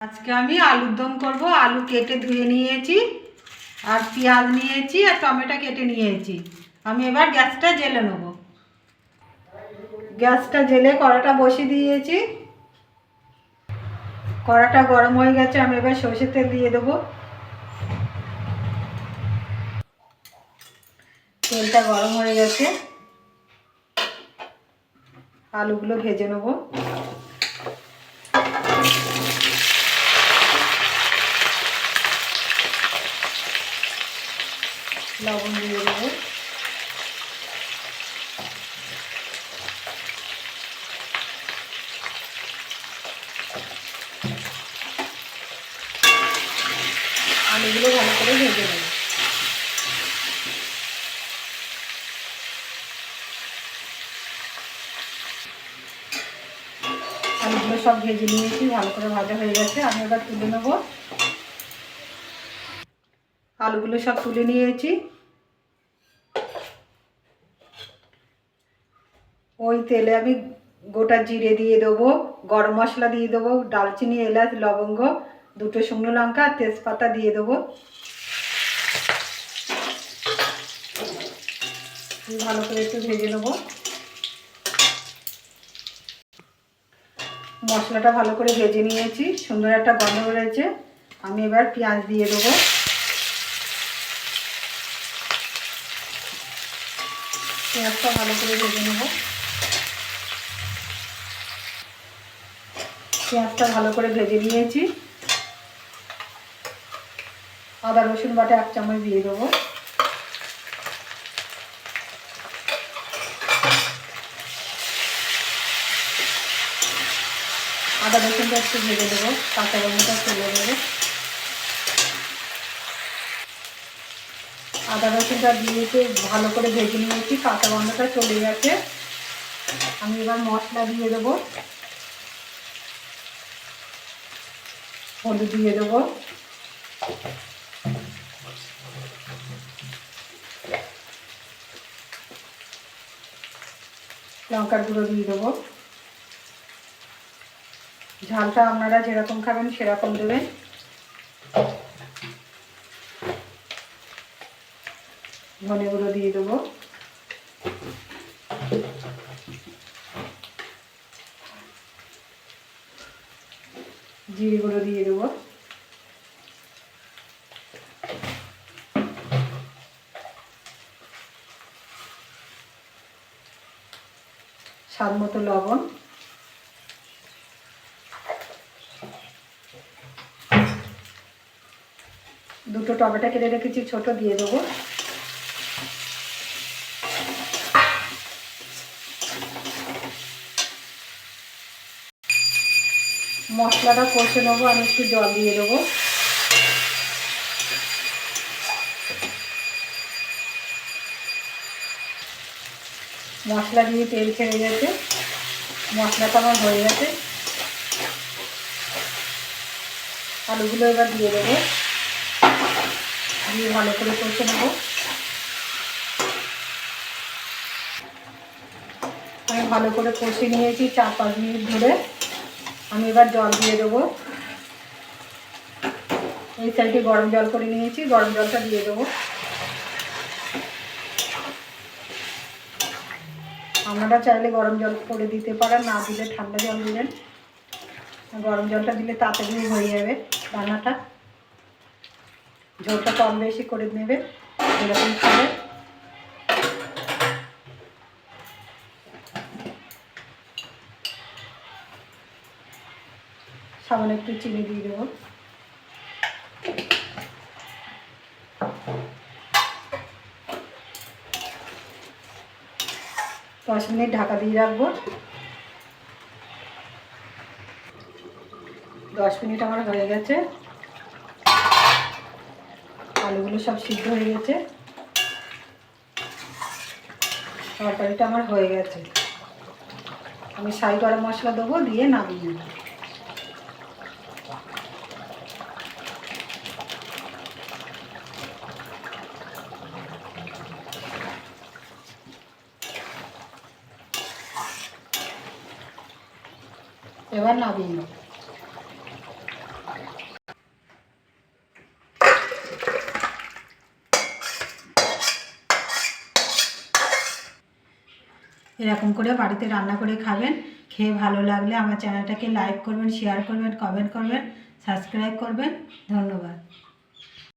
আজকে আমি আলুর দম করব। আলু কেটে ধুয়ে নিয়েছি, আর পেঁয়াজ নিয়েছি, আর টমেটো কেটে নিয়েছি। আমি এবার গ্যাসটা জেলে নেব। গ্যাসটা জেলে কড়াটা বসিয়ে দিয়েছি। কড়াটা গরম হয়ে গেছে, আমি এবার সর্ষের তেল দিয়ে দেবো। তেলটা গরম হয়ে গেছে। আলুগুলো ভেজে নেব লবণ দিয়ে দেবো আলুগুলো ভালো করে ভেজে নেব। আলুগুলো সব ভেজে নিয়েছি, ভালো করে ভাজা হয়ে গেছে। আমি এবার তুলে নেব। আলুগুলো সব তুলে নিয়েছি। ওই তেলে আমি গোটা জিরে দিয়ে দেবো, গরম মশলা দিয়ে দেবো, ডালচিনি, এলাচ, লবঙ্গ দুটো শুকনো লঙ্কা আর তেজপাতা দিয়ে দেবো। ভালো করে একটু ভেজে নেব। মশলাটা ভালো করে ভেজে নিয়েছি, সুন্দর একটা গন্ধ রয়েছে আমি এবার পেঁয়াজ দিয়ে দেবো। পেঁয়াজটা ভালো করে ভেজে নেব। পেঁয়াজটা ভালো করে ভেজে নিয়েছি। আদা, রসুন বাটা এক চামচ দিয়ে দেবো। আদা, রসুনটা একটু ভেজে দেবো, কাঁচা লঙ্কাটা চলে দেবো। আদা, রসুনটা দিয়েছে ভালো করে ভেজে নিয়েছি, কাঁচা গন্ধটা চলে গেছে। আমি এবার মশলা দিয়ে দেবো। হলুদ দিয়ে দেবো। লঙ্কার গুঁড়ো দিয়ে দেবো। ঝালটা আপনারা যেরকম খাবেন সেরকম দেবেন। ধনে গুঁড়ো দিয়ে দেবো। জিরে গুঁড়ো দিয়ে দেবো। স্বাদ মতো লবণ। দুটো টমেটো কেটে রেখেছি, ছোট দিয়ে দেবো। মশলাটা কষে নেব আমি একটু জল দিয়ে দেবো। মশলা দিয়ে তেল ছেড়ে গেছে। মশলাটা আমার হয়ে গেছে। আলুগুলো এবার দিয়ে দেবো। দিয়ে ভালো করে কষে নেব। আমি ভালো করে কষে নিয়েছি চার পাঁচ মিনিট ধরে। আমি এবার জল দিয়ে দেবো। এই সাইডে গরম জল করে নিয়েছি। গরম জলটা দিয়ে দেবো। আপনারা চাইলে গরম জল করে দিতে পারেন, না দিলে ঠান্ডা জল দিলেন। গরম জলটা দিলে তাড়াতাড়ি হয়ে যাবে রান্নাটা ঝোলটা কম বেশি করে নেবে, এরকম খাবে সামান্য একটু চিনি দিয়ে দেবো। দশ মিনিট ঢাকা দিয়ে রাখব। দশ মিনিট আমার হয়ে গেছে। আলুগুলো সব সিদ্ধ হয়ে গেছে। তরকারিটা আমার হয়ে গেছে। আমি সাই গরম মশলা দেবো, দিয়ে নামিয়ে নেব। এবার নামিয়ে নেব এরকম করে বাড়িতে রান্না করে খাবেন, খেয়ে ভালো লাগলে আমার চ্যানেলটাকে লাইক করবেন শেয়ার করবেন কমেন্ট করবেন সাবস্ক্রাইব করবেন। ধন্যবাদ।